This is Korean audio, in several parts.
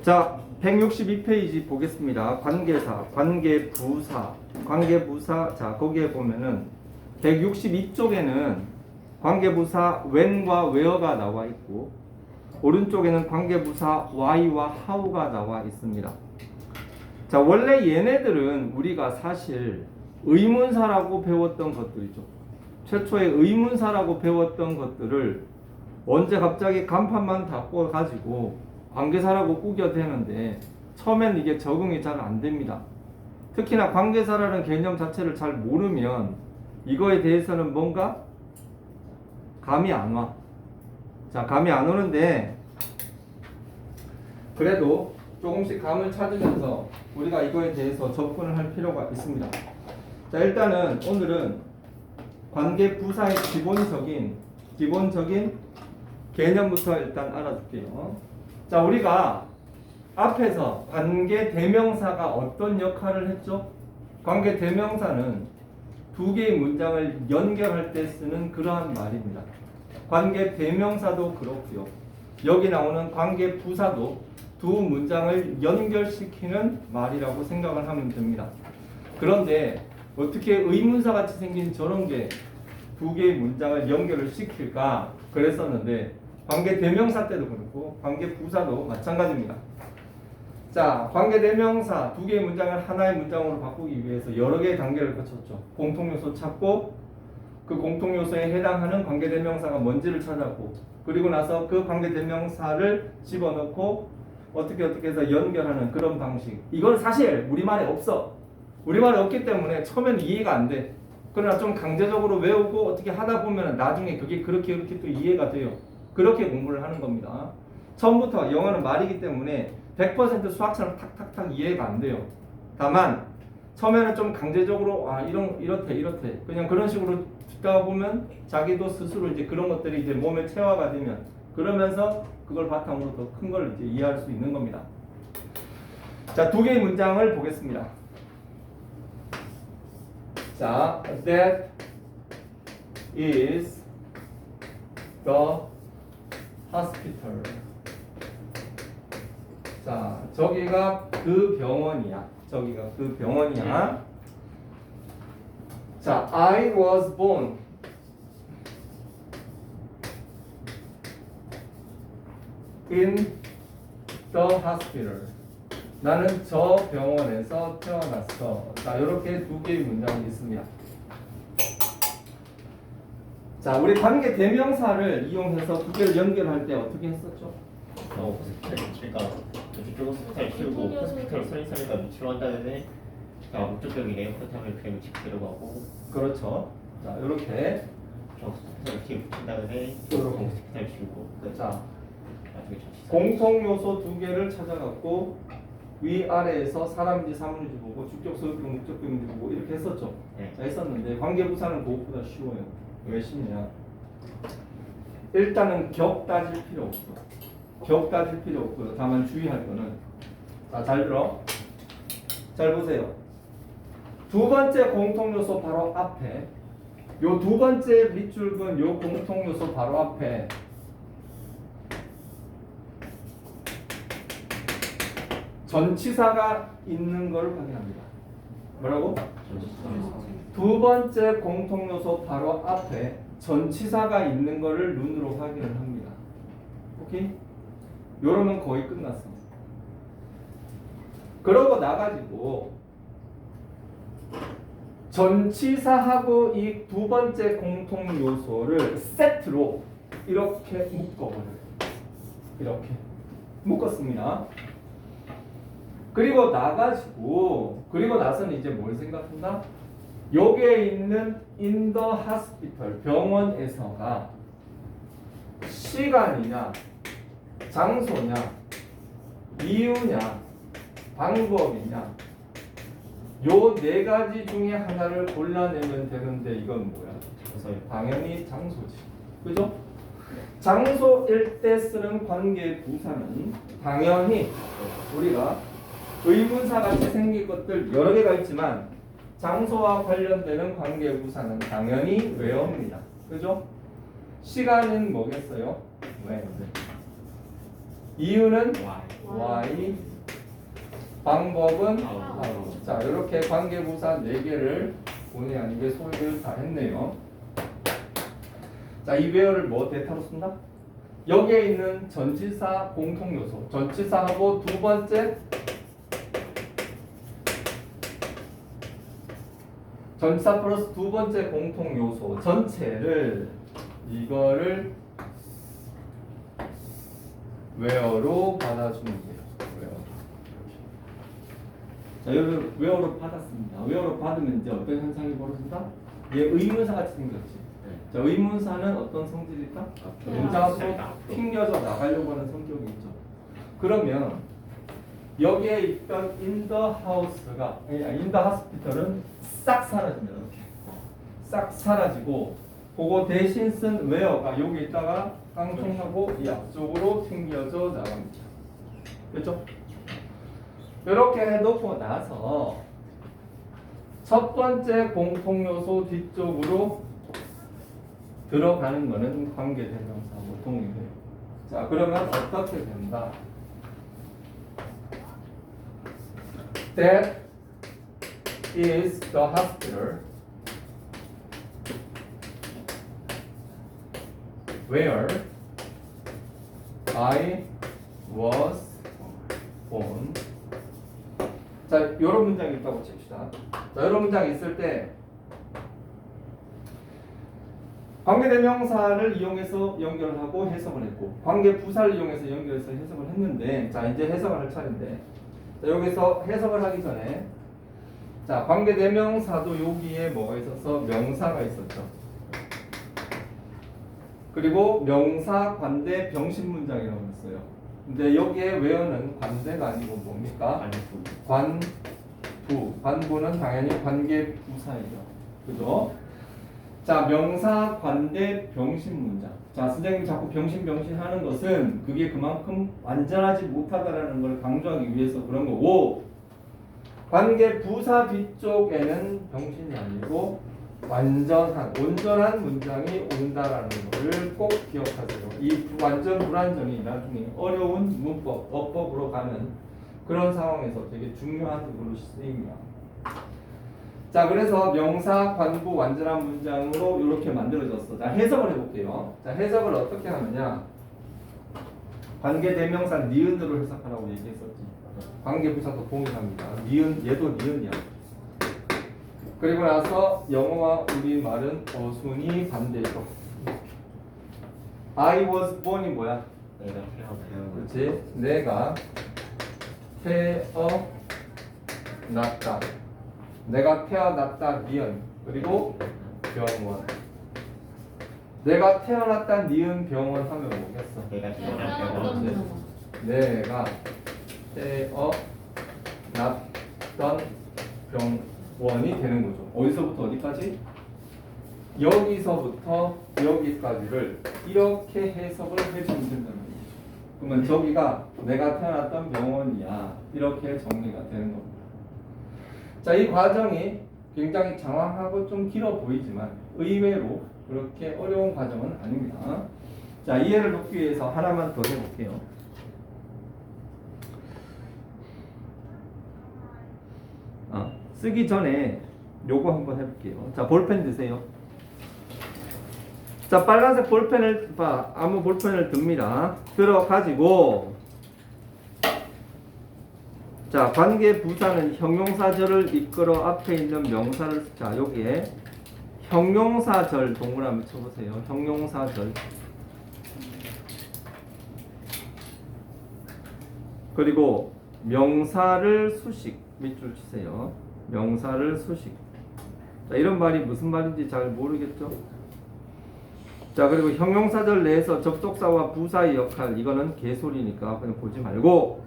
자, 162페이지 보겠습니다. 관계사, 관계부사, 관계부사. 자, 거기에 보면은 162쪽에는 관계부사 when과 where가 나와 있고 오른쪽에는 관계부사 why와 how가 나와 있습니다. 자, 원래 얘네들은 우리가 사실 의문사라고 배웠던 것들이죠. 최초의 의문사라고 배웠던 것들을 언제 갑자기 간판만 바꿔 가지고 관계사라고 우겨대는데 처음엔 이게 적응이 잘 안 됩니다. 특히나 관계사라는 개념 자체를 잘 모르면 이거에 대해서는 뭔가 감이 안 와. 자, 감이 안 오는데 그래도 조금씩 감을 찾으면서 우리가 이거에 대해서 접근을 할 필요가 있습니다. 자, 일단은 오늘은 관계 부사의 기본적인 기본적인 개념부터 일단 알아줄게요. 자, 우리가 앞에서 관계 대명사가 어떤 역할을 했죠? 관계 대명사는 두 개의 문장을 연결할 때 쓰는 그러한 말입니다. 관계 대명사도 그렇고요. 여기 나오는 관계 부사도 두 문장을 연결시키는 말이라고 생각을 하면 됩니다. 그런데 어떻게 의문사 같이 생긴 저런 게 두 개의 문장을 연결을 시킬까 그랬었는데 관계 대명사 때도 그렇고 관계 부사도 마찬가지입니다. 자, 관계 대명사 두 개의 문장을 하나의 문장으로 바꾸기 위해서 여러 개의 단계를 거쳤죠. 공통 요소 찾고 그 공통 요소에 해당하는 관계 대명사가 뭔지를 찾았고 그리고 나서 그 관계 대명사를 집어넣고 어떻게 어떻게 해서 연결하는 그런 방식. 이건 사실 우리말에 없어. 우리말에 없기 때문에 처음에는 이해가 안 돼. 그러나 좀 강제적으로 외우고 어떻게 하다 보면 나중에 그게 그렇게 그렇게 또 이해가 돼요. 그렇게 공부를 하는 겁니다. 처음부터 영어는 말이기 때문에 100% 수학처럼 탁탁탁 이해가 안 돼요. 다만 처음에는 좀 강제적으로 아 이런 이렇대 이렇대 그냥 그런 식으로 듣다 보면 자기도 스스로 이제 그런 것들이 이제 몸에 체화가 되면 그러면서 그걸 바탕으로 더 큰 걸 이제 이해할 수 있는 겁니다. 자, 두 개의 문장을 보겠습니다. 자, that is the hospital. 자, 저기가 그 병원이야. 저기가 그 병원이야. 자, I was born. in the hospital. 나는 저 병원에서 태어났어. 자, 이렇게 두 개의 문장이 있습니다. 자, 우리 관계 대명사를 이용해서 두 개를 연결할 때 어떻게 했었죠? 어, 호스피탈 그러니까 이쪽 호스피탈 키우고 호스피탈로 설립하니까 위치로 한 다음에 자 목적격이네요. 그렇다면 그냥 위치 그대로 가고 그렇죠. 자, 이렇게. 저 호스피탈 뒤에 붙인 다음에 요렇게. 호스피탈 지우고 자, 나중에 공통 요소 두 개를 찾아갖고 위 아래에서 사람인지 사물인지 보고 주격, 소유격, 목적격인지 보고 이렇게 했었죠. 네. 자, 했었는데 관계 부사는 그것보다 쉬워요. 왜 쉽냐? 일단은 격 따질 필요 없어. 격 따질 필요 없고요. 다만 주의할 거는 자, 잘 들어. 잘 보세요. 두 번째 공통 요소 바로 앞에 요 두 번째 밑줄근 요 공통 요소 바로 앞에 전치사가 있는 걸 확인합니다. 뭐라고? 두 번째 공통 요소 바로 앞에 전치사가 있는 것을 눈으로 확인을 합니다. 오케이? 요러면 거의 끝났어. 그러고 나가지고 전치사하고 이 두 번째 공통 요소를 세트로 이렇게 묶어버려요. 이렇게 묶었습니다. 그리고 나가지고 그리고 나서는 이제 뭘 생각한다? 여기에 있는 the hospital 병원에서가 시간이냐 장소냐 이유냐 방법이냐 요 네 가지 중에 하나를 골라내면 되는데 이건 뭐야? 장소요. 당연히 장소지. 그죠? 장소일 때 쓰는 관계 부사는 당연히 우리가 의문사 같이 생긴 것들 여러 개가 있지만 장소와 관련되는 관계 부사는 당연히 where입니다. 그죠? 시간은 뭐겠어요? where. 이유는 Y. 방법은 how. how. 자 이렇게 관계부사 4개를 본의 아니게 소개를 다 했네요 자 이 외어를 뭐 대타로 쓴다? 여기에 있는 전치사 공통 요소 전치사하고 두 번째 전치사 플러스 두 번째 공통 요소 전체를 이거를 웨어로 받아주면 돼요. 웨어. 자, 여러분 웨어로 받았습니다. 웨어로 받으면 이제 어떤 현상이 벌어진다? 얘 의문사 같이 생겼지. 자, 의문사는 어떤 성질일까? 앞으로 네. 앞으로. 튕겨져 나가려고 하는 성격이 있죠. 그러면 여기에 있던 아니 in the hospital은 싹 사라집니다. 이렇게 싹 사라지고 그거 대신 쓴 where가 여기 있다가 깡통하고 이 앞쪽으로 튕겨져 나갑니다. 그렇죠? 이렇게 해놓고 나서 첫 번째 공통 요소 뒤쪽으로 들어가는 거는 관계 대명사 보통이고요. 자 그러면 어떻게 된다? That is the hospital. 자, 이런 문장이 있다고 칩시다. 때 관계대명사를 이용해서 연결을 하고 해석을 했고 관계 부사를 이용해서 연결해서 해석을 했는데 자 이제 해석을 할 차례인데 자, 여기서 해석을 하기 전에 자 관계대명사도 여기에 뭐가 있었어 명사가 있었죠. 그리고 명사 관대 병신 문장이라고 했어요. 근데 여기에 외어는 관대가 아니고 뭡니까? 관부. 관부 관부는 당연히 관계부사이죠. 그죠? 자 명사 관대 병신 문장. 자 선생님 자꾸 병신 병신 하는 것은 그게 그만큼 완전하지 못하다라는 걸 강조하기 위해서 그런 거고 관계 부사 뒤쪽에는 병신이 아니고 완전한 온전한 문장이 온다라는 것을 꼭 기억하세요 이 완전 불완전이 나중에 어려운 문법 어법으로 가는 그런 상황에서 되게 중요한 부분으로 쓰입니다 자 그래서 명사 관부 완전한 문장으로 이렇게 만들어졌어. 자 해석을 해볼게요. 자 해석을 어떻게 하느냐? 관계 대명사 니은으로 해석하라고 얘기했었지. 관계 부사도 동일합니다. 니은 얘도 니은이야. 그리고 나서 영어와 우리 말은 어순이 반대죠. I was born이 뭐야? 내가. 그렇지. 내가 태어났다. 내가 태어났다 니은 그리고 병원. 내가 태어났다 니은 병원 하면 뭐겠어? 내가 내가 병원. 그렇지. 내가 태어났던 병원이 되는 거죠. 어디서부터 어디까지? 여기서부터 여기까지를 이렇게 해석을 해주면 된다는 거죠. 그러면 저기가 내가 태어났던 병원이야. 이렇게 정리가 되는 겁니다. 자, 이 과정이 굉장히 장황하고 좀 길어 보이지만 의외로 그렇게 어려운 과정은 아닙니다. 자, 이해를 돕기 위해서 하나만 더 해볼게요. 아, 쓰기 전에 요거 한번 해볼게요. 자, 볼펜 드세요. 자, 빨간색 볼펜을 봐. 아무 볼펜을 듭니다. 들어 가지고 자, 관계 부사는 형용사절을 이끌어 앞에 있는 명사를 자, 여기에 형용사절 동그라미 쳐 보세요. 형용사절. 그리고 명사를 수식 밑줄 치세요. 명사를 수식. 자, 이런 말이 무슨 말인지 잘 모르겠죠? 자, 그리고 형용사절 내에서 접속사와 부사의 역할 이거는 개소리니까 그냥 보지 말고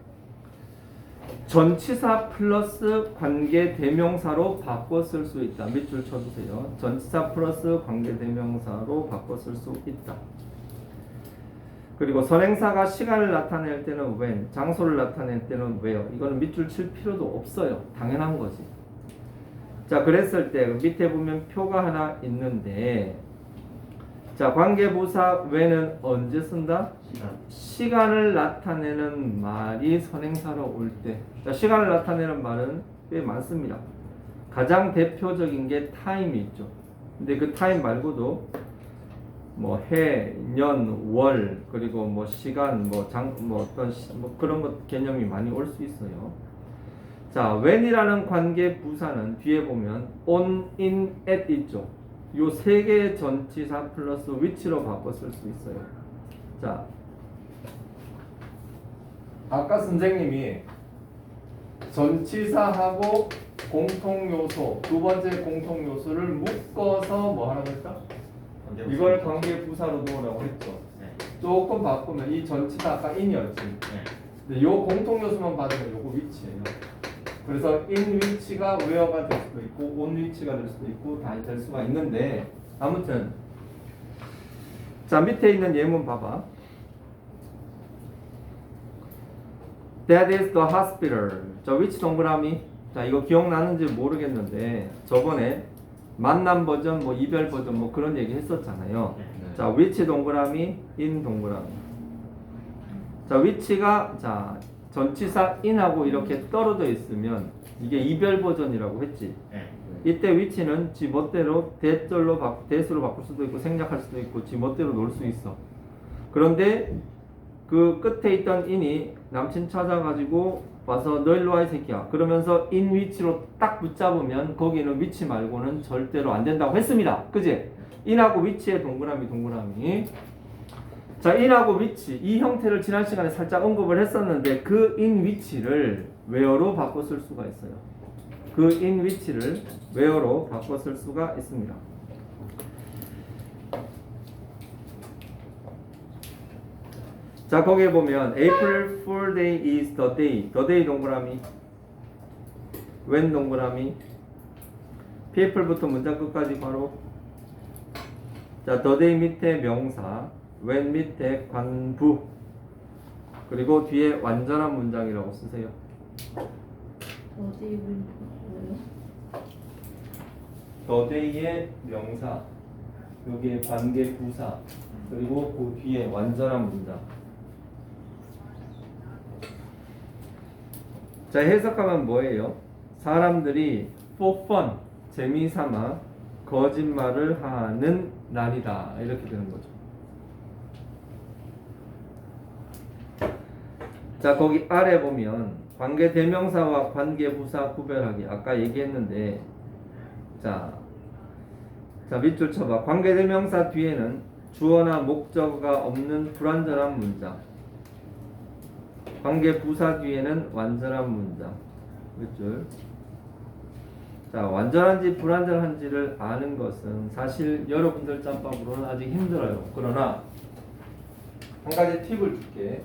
전치사 플러스 관계 대명사로 바꿔 쓸 수 있다. 밑줄 쳐주세요. 전치사 플러스 관계 대명사로 바꿔 쓸 수 있다. 그리고 선행사가 시간을 나타낼 때는 when, 장소를 나타낼 때는 where. 이거는 밑줄 칠 필요도 없어요. 당연한 거지. 자, 그랬을 때 밑에 보면 표가 하나 있는데 자, 관계부사 when은 언제 쓴다? 시간 을 나타내는 말이 선행사로 올 때, 자, 시간을 나타내는 말은 꽤 많습니다. 가장 대표적인 게 타임이 있죠. 근데 그 타임 말고도 뭐 해, 년, 월 그리고 뭐 시간, 뭐 장, 뭐 어떤 시, 뭐 그런 것 개념이 많이 올 수 있어요. 자, when이라는 관계 부사는 뒤에 보면 on, in, at 있죠. 요 세 개의 전치사 플러스 which로 바꿔 쓸 수 있어요. 자, 아까 선생님이 전치사하고 공통 요소 두 번째 공통 요소를 묶어서 뭐 하라고 했다? 이걸 관계 부사로 놓으라고 했죠. 네. 조금 바꾸면 이 전치사 아까 in이었지. 네. 근데 요 공통 요소만 받으면 요거 위치예요. 그래서 in 위치가 where가 될 수도 있고 on 위치가 될 수도 있고 다 될 수가 있는데 아무튼 자 밑에 있는 예문 봐봐. That is the hospital. 자 위치 동그라미. 자 이거 기억나는지 모르겠는데 저번에 만남 버전 뭐 이별 버전 뭐 그런 얘기 했었잖아요. 네. 자 위치 동그라미 in 동그라미. 자 위치가 자 전치사 in하고 이렇게 떨어져 있으면 이게 이별 버전이라고 했지. 네. 이때 위치는 지 멋대로 대절로 바, 대수로 바꿀 수도 있고 생략할 수도 있고 지 멋대로 놓을 수 있어. 그런데 그 끝에 있던 in이 남친 찾아가지고 와서 너 일로 와 이 새끼야. 그러면서 in 위치로 딱 붙잡으면 거기는 위치 말고는 절대로 안 된다고 했습니다. 그지? in하고 위치의 동그라미 동그라미. 자, in하고 위치 이 형태를 지난 시간에 살짝 언급을 했었는데 그 in 위치를 where로 바꿔 쓸 수가 있어요. 그 in 위치를 where로 바꿔 쓸 수가 있습니다. 자, 거기에 보면 April Fool Day is the day. the day 동그라미. when 동그라미. people부터 문장 끝까지 바로. 자, the day 밑에 명사, when 밑에 관부. 그리고 뒤에 완전한 문장이라고 쓰세요. 어디 뭐요? the day의 명사, 여기에 관계 부사, 그리고 그 뒤에 완전한 문장. 자, 해석하면 뭐예요? 사람들이 for fun, 재미삼아 거짓말을 하는 날이다. 이렇게 되는 거죠. 자, 거기 아래 보면 관계 대명사와 관계 부사 구별하기. 아까 얘기했는데 자, 자 밑줄 쳐봐. 관계 대명사 뒤에는 주어나 목적어가 없는 불완전한 문장. 관계 부사 뒤에는 완전한 문장. 밑줄. 자, 완전한지 불완전한지를 아는 것은 사실 여러분들 짬밥으로는 아직 힘들어요. 그러나 한 가지 팁을 줄게.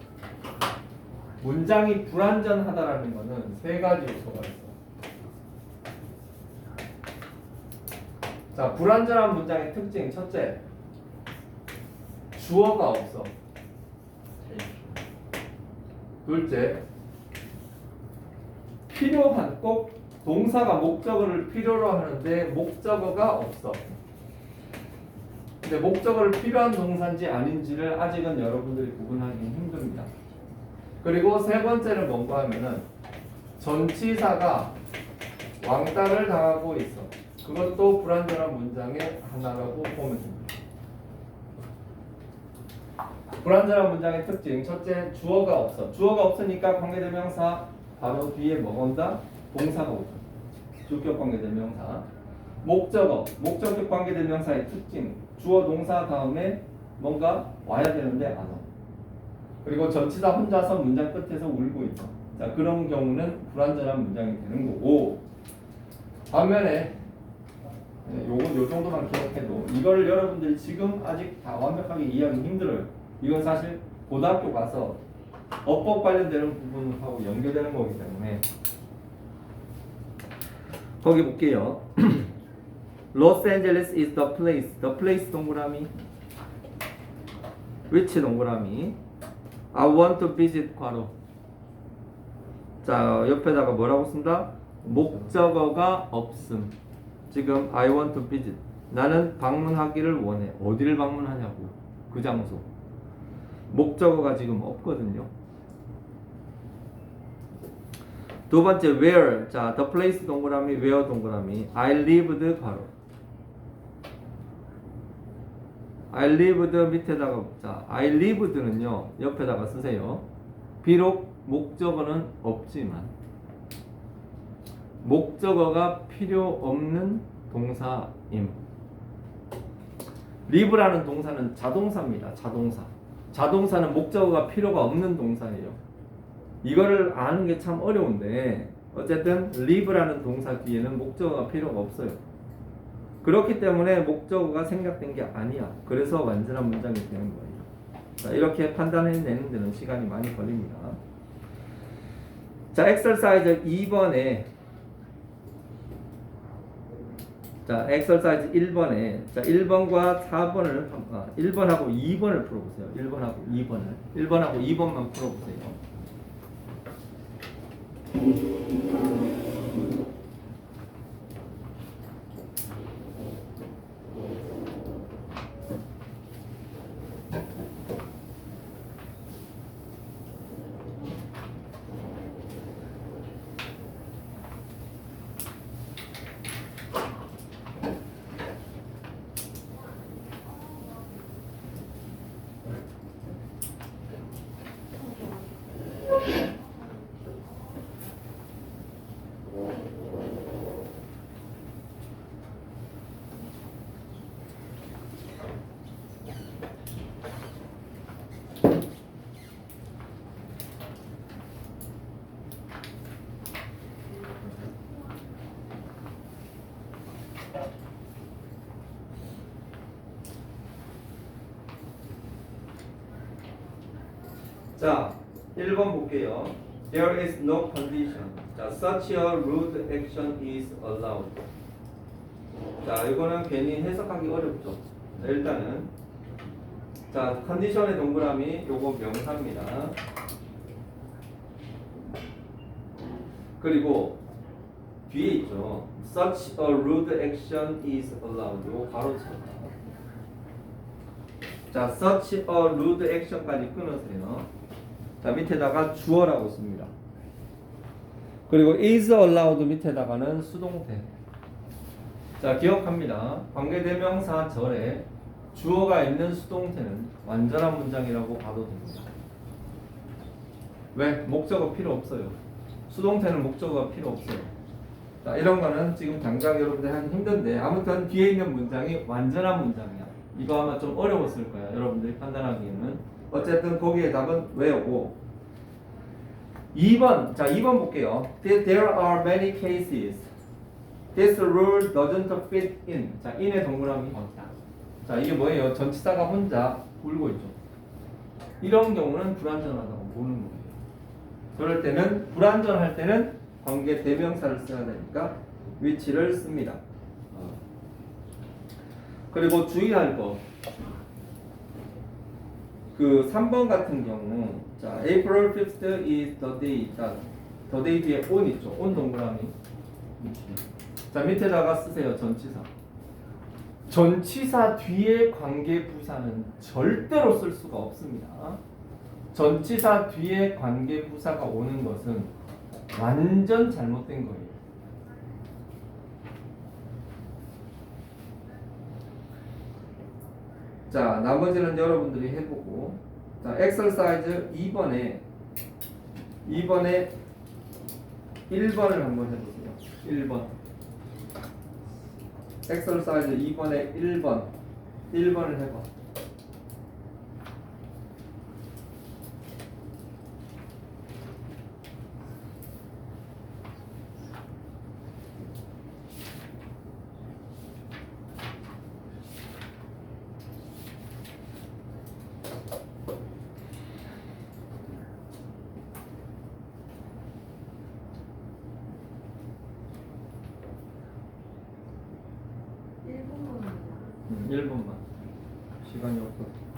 문장이 불완전하다라는 것은 세 가지 요소가 있어. 자, 불완전한 문장의 특징 첫째, 주어가 없어. 둘째, 필요한 꼭 동사가 목적어를 필요로 하는데 목적어가 없어. 근데 목적어를 필요한 동사인지 아닌지를 아직은 여러분들이 구분하기 힘듭니다. 그리고 세 번째는 뭔가 하면은 전치사가 왕따를 당하고 있어. 그것도 불완전한 문장의 하나라고 보면 됩니다. 불완전한 문장의 특징 첫째 주어가 없어. 주어가 없으니까 관계대명사 바로 뒤에 온다? 동사가 오죠. 주격 관계대명사. 목적어, 목적격 관계대명사의 특징 주어 동사 다음에 뭔가 와야 되는데 안 와. 그리고 전치사 혼자서 문장 끝에서 울고 있어. 자 그런 경우는 불완전한 문장이 되는 거고 반면에 네, 요건 요 정도만 기억해도 이걸 여러분들이 지금 아직 다 완벽하게 이해하기 힘들어요. 이건 사실 고등학교 가서 어법 관련되는 부분하고 연결되는 거기 때문에 거기 볼게요. Angeles is the place. The place 동그라미. which 동그라미. I want to visit 괄호. 자 옆에다가 뭐라고 쓴다? 목적어가 없음. 지금 I want to visit. 나는 방문하기를 원해. 어디를 방문하냐고. 그 장소. 목적어가 지금 없거든요. 두 번째 where 자 the place 동그라미 where 동그라미 I lived 가로 I lived 밑에다가 자 I lived는요 옆에다가 쓰세요. 비록 목적어는 없지만 목적어가 필요 없는 동사임. live라는 동사는 자동사입니다. 자동사. 자동사는 목적어가 필요가 없는 동사예요. 이거를 아는 게 참 어려운데 어쨌든 live라는 동사 뒤에는 목적어가 필요가 없어요. 그렇기 때문에 목적어가 생략된 게 아니야. 그래서 완전한 문장이 되는 거예요. 자, 이렇게 판단해내는 데는 시간이 많이 걸립니다. 자, 엑설사이즈 2번에 자, 엑설사이즈 1번에 자, 1번과 4번을 아, 1번하고 2번을 풀어 보세요. 1번하고 2번을. 1번하고 2번만 풀어 보세요. 자, 1번 볼게요. There is no condition. 자, such a rude action is allowed. 자, 이거는 괜히 해석하기 어렵죠. 자, 일단은 자, 컨디션의 동그라미 요거 명사입니다. 그리고 뒤에 있죠. Such a rude action is allowed. 요거 가로쳐요. 자, such a rude action까지 끊으세요. 자, 밑에다가 주어라고 있습니다. 그리고 is allowed 밑에다가는 수동태. 자, 기억합니다. 관계대명사 절에 주어가 있는 수동태는 완전한 문장이라고 봐도 됩니다. 왜? 목적어 필요 없어요. 수동태는 목적어가 필요 없어요. 자, 이런 거는 지금 당장 여러분들 하기 힘든데 아무튼 뒤에 있는 문장이 완전한 문장이야. 이거 아마 좀 어려웠을 거야. 여러분들이 판단하기에는. 어쨌든 거기에 답은 외우고 2번 자 2번 볼게요. There are many cases. This rule doesn't fit in. 자 in의 동그라미. 자 이게 뭐예요? 전치사가 혼자 울고 있죠. 이런 경우는 불완전하다고 보는 거예요. 그럴 때는 불완전할 때는 관계 대명사를 써야 되니까 위치를 씁니다. 어. 그리고 주의할 거. 그 3번 같은 경우 자 April 5th is the day 자 the day 뒤에 on 있죠. on 동그라미. 자 밑에다가 쓰세요 전치사. 전치사 뒤에 관계 부사는 절대로 쓸 수가 없습니다. 전치사 뒤에 관계 부사가 오는 것은 완전 잘못된 거예요 자, 나머지는 여러분들이 해보고. 자, 엑설사이즈 2번에 2번에 1번을 한번 해보세요. 1번. 엑설사이즈 2번에 1번. 1번을 해봐. 1번만. 시간이 없어.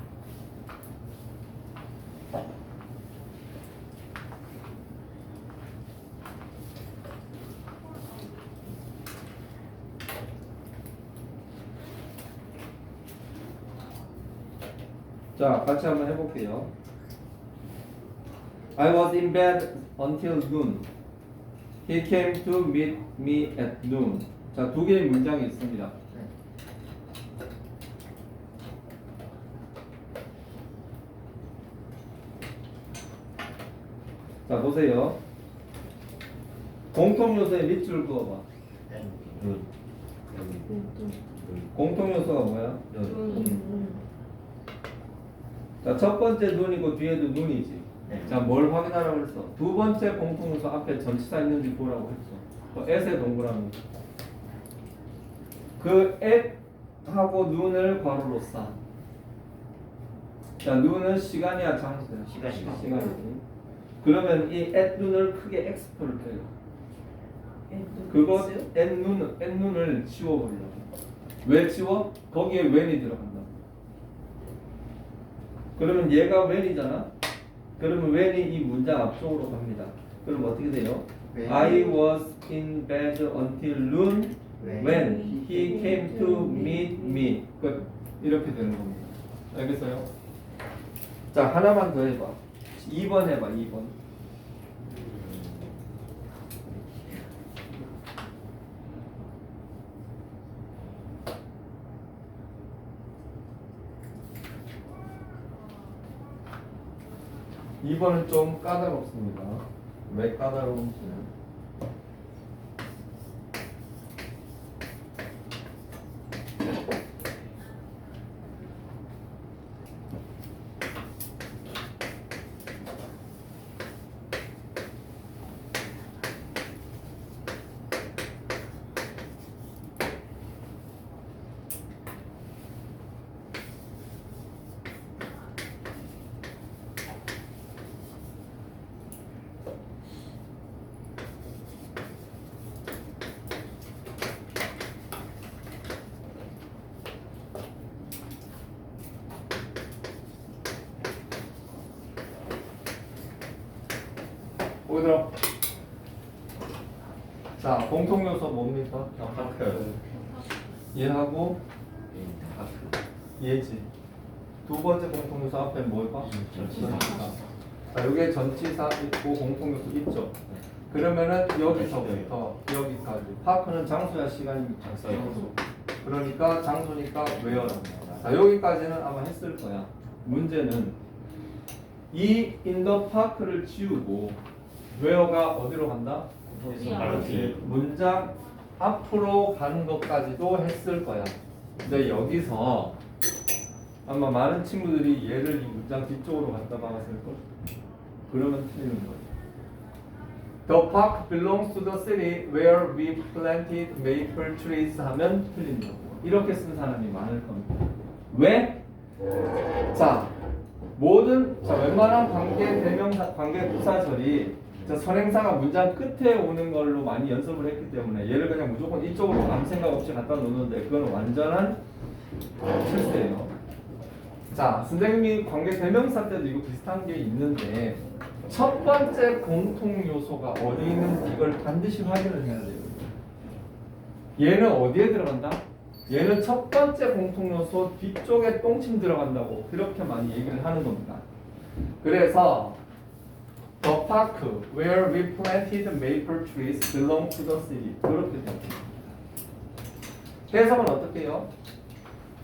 자, 같이 한번 해볼게요. I was in bed until noon. He came to meet me at noon. 자, 두 개의 문장이 있습니다. 자, 보세요. 공통 요소에 밑줄 그어봐. 눈. 공통 요소가 뭐야? 음. 자, 첫 번째 눈이고 뒤에도 눈이지. 네. 자, 뭘 확인하라고 했어? 두 번째 공통 요소 앞에 전치사 있는지 보라고 했어. 또 at에 동그라미. 그 at하고 눈을 괄호로 싸. 자, 눈은 시간이야, 장소야? 시간이요. 시간이지. 그러면 이 at 눈을 크게 x표를 빼요. 그거 at 눈 at 눈을 지워버리려고. 왜 지워? 거기에 when이 들어간다. 그러면 얘가 when이잖아. 그러면 when이 이 문장 앞쪽으로 갑니다. 그럼 어떻게 돼요? When. I was in bed until noon When. when he came to meet me. 끝. 이렇게 되는 겁니다. 알겠어요? 자 하나만 더 해봐. 2번 해봐. 2번. 이번은 좀 까다롭습니다. 왜 까다로운지는 오더라. 자 공통 요소 뭡니까? 파크. 얘하고 파크. 얘지. 두 번째 공통 요소 앞에 뭘 봐? 전치사. 자 여기에 전치사 있고 공통 요소 있죠. 그러면은 여기서부터 여기까지 파크는 장소야 시간입니까? 장소. 그러니까 장소니까. 자 여기까지는 아마 했을 거야. 문제는 이 인더 파크를 지우고 where가 어디로 간다? 바로 뒤에. 문장 앞으로 가는 것까지도 했을 거야. 근데 여기서 아마 많은 친구들이 얘를 이 문장 뒤쪽으로 갖다 박았을 걸. 그러면 틀리는 거지. The park belongs to the city where we planted maple trees 하면 틀린 거고. 이렇게 쓴 사람이 많을 겁니다. 왜? 자, 모든 자 웬만한 관계 대명사 관계 부사절이 저 선행사가 문장 끝에 오는 걸로 많이 연습을 했기 때문에 얘를 그냥 무조건 이쪽으로 아무 생각 없이 갖다 놓는데 그건 완전한 실수예요. 자, 선생님이 관계 대명사 때도 이거 비슷한 게 있는데 첫 번째 공통 요소가 어디 있는지 이걸 반드시 확인을 해야 돼요. 얘는 어디에 들어간다? 얘는 첫 번째 공통 요소 뒤쪽에 똥침 들어간다고 그렇게 많이 얘기를 하는 겁니다. 그래서 The park where we planted maple trees belong to the city. 그렇게 됩니다. 해석은 어떻게 해요?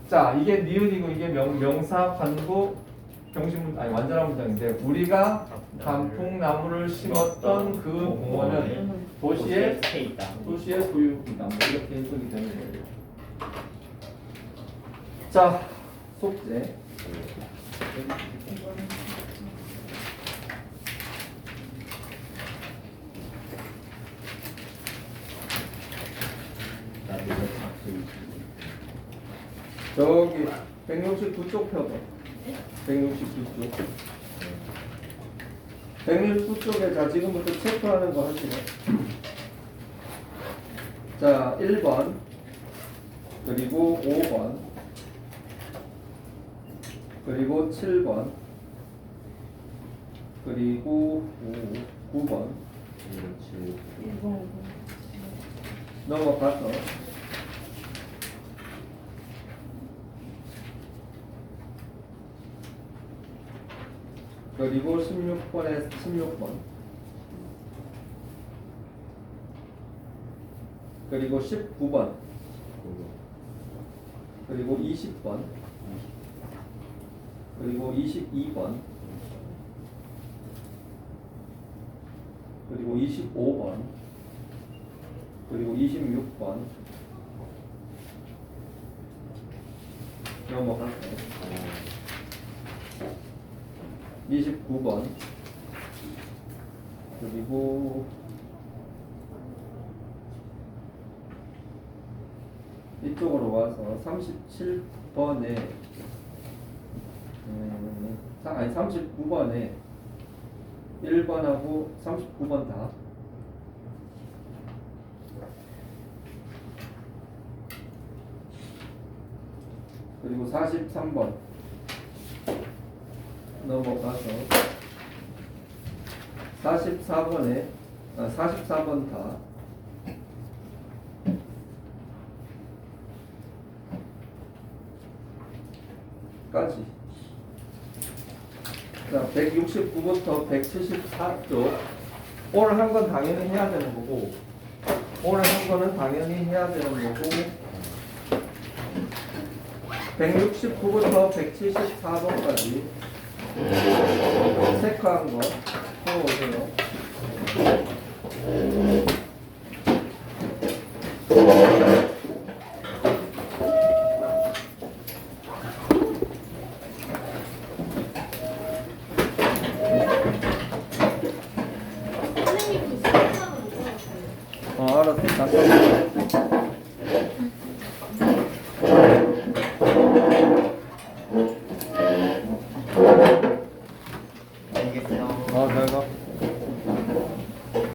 자, 이게 니은이고 이게 명, 명사, 관부, 병신문 아니 완전한 문장인데 우리가 단풍나무를 심었던 그 공원은 도시의. 도시의 소유이다. 뭐 이렇게 해석이 되는 거예요. 자, 속죄. 나 이거 파크. 저기 169쪽 펴봐. 169쪽. 169쪽에 자 지금부터 체크하는 거 하시고. 자 1번 그리고 5번 그리고 7번 그리고 5, 9번 그렇지. 이거 넘어가서 그리고 16번에 16번. 그리고 19번. 그리고 20번. 그리고 22번. 그리고 25번. 그리고 26번. 넘어가세요 29번. 그리고 이쪽으로 와서 37번에 음, 사- 아니 39번에 1번하고 39번 다. 그리고 43번 넘어가서 44번에 아, 44번 다 까지. 자 169부터 174쪽 오늘 한 건 당연히 해야 되는 거고 오늘 한 거는 당연히 해야 되는 거고 169부터 174번까지 체크한 거 풀어오세요. 선생님 그 수업하는 거 어, 알았